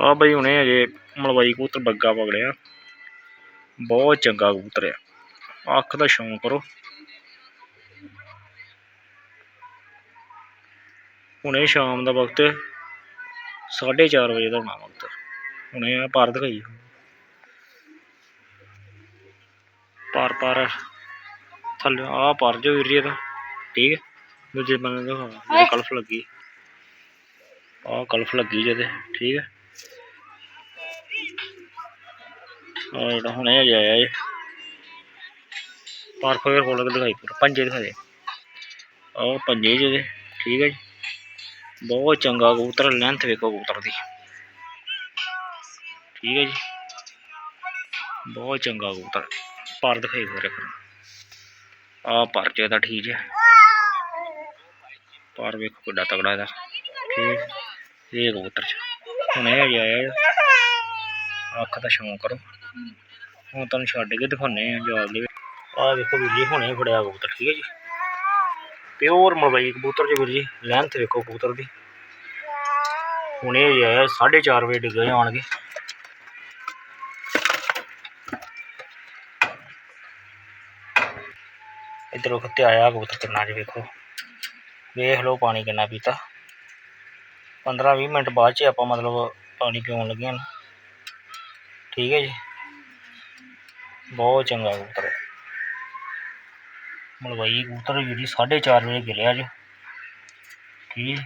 ਆ ਬਈ ਹੁਣੇ ਅਜੇ ਮਲਵਾਈ ਕਬੂਤਰ ਬੱਗਾ ਪਕੜਿਆ। ਬਹੁਤ ਚੰਗਾ ਕਬੂਤਰ ਆ। ਅੱਖ ਦਾ ਸ਼ੌਂਕ ਕਰੋ। ਹੁਣੇ ਸ਼ਾਮ ਦਾ ਵਕਤ 4:30 ਵਜੇ ਦਾ ਹੋਣਾ ਵਕਤ। ਹੁਣੇ ਆ ਪਰ ਦਿਖਾਈ। ਪਰ ਪਰ। ਥੱਲੇ ਆ ਪਰ ਜੋ ਜੀ ਇਹਦਾ ਠੀਕ ਹੈ ਦੂਜੇ ਬੰਨੇ ਦਾ ਕਲਫ ਲੱਗੀ। ਆ ਕਲਫ ਲੱਗੀ ਜਿਹਦੇ। ਠੀਕ ਹੈ ਆ ਜਿਹੜਾ ਹੁਣੇ ਅਜੇ ਆਇਆ ਇਹ। ਪਰ ਫੇਰ ਖੋਲ ਕੇ ਦਿਖਾਈ ਪੂਰਾ। ਪੰਜੇ ਦਿਖਾ ਦੇ। ਆ ਪੰਜੇ ਜਿਹਦੇ ਠੀਕ ਹੈ ਜੀ। ਬਹੁਤ ਚੰਗਾ ਕਬੂਤਰ ਲੈਂਥ ਵੇਖੋ ਕਬੂਤਰ ਦੀ। ਠੀਕ ਹੈ ਜੀ। ਬਹੁਤ ਚੰਗਾ ਕਬੂਤਰ। ਪਰ ਦਿਖਾਈ ਫਿਰ। ਇੱਕ ਆ ਪਰ ਚ ਇਹਦਾ ਠੀਕ ਹੈ ਪਰ ਵੇਖੋ ਕਿੱਡਾ ਤਗੜਾ ਇਹਦਾ। ਠੀਕ। ਇਹ ਕਬੂਤਰ ਚ। ਹੁਣ ਅਜੇ ਆਇਆ ਜੀ। ਅੱਖ ਦਾ ਸ਼ੌਂਕ ਕਰੋ। ਹੁਣ ਤੁਹਾਨੂੰ ਛੱਡ ਕੇ ਦਿਖਾਉਣੇ ਆ ਜਾਲ ਦੇ ਵਿੱਚ ਆਹ ਵੇਖੋ ਵੀਰ ਜੀ, ਹੁਣੇ ਫੜਿਆ ਕਬੂਤਰ, ਠੀਕ ਹੈ ਜੀ। ਪਿਓਰ ਮਲਵਈ ਕਬੂਤਰ ਜੀ ਵੀਰ ਜੀ ਲੈਂਥ ਵੇਖੋ ਕਬੂਤਰ ਦੀ। ਹੁਣੇ ਅਜੇ ਆਇਆ 4:30 ਵਜੇ ਡਿੱਗੇ ਆਣਗੇ ਇੱਧਰੋਂ ਖੱਤੇ ਆਇਆ ਕਬੂਤਰ ਕਿੰਨਾ ਜੀ ਵੇਖੋ। ਵੇਖ ਲਓ ਪਾਣੀ ਕਿੰਨਾ ਪੀਤਾ। 15 20 ਮਿੰਟ ਬਾਅਦ ਚ ਆਪਾਂ ਮਤਲਬ ਪਾਣੀ ਪਿਉਣ ਲੱਗੇ ਹਾਂ। ਠੀਕ ਹੈ ਜੀ। ਬਹੁਤ ਚੰਗਾ ਕਬੂਤਰ ਹੈ। ਮਲਵਈ ਕਬੂਤਰ ਵੀਰ ਜੀ 4:30 ਵਜੇ ਗਿਰਿਆ ਜੀ। ਠੀਕ ਹੈ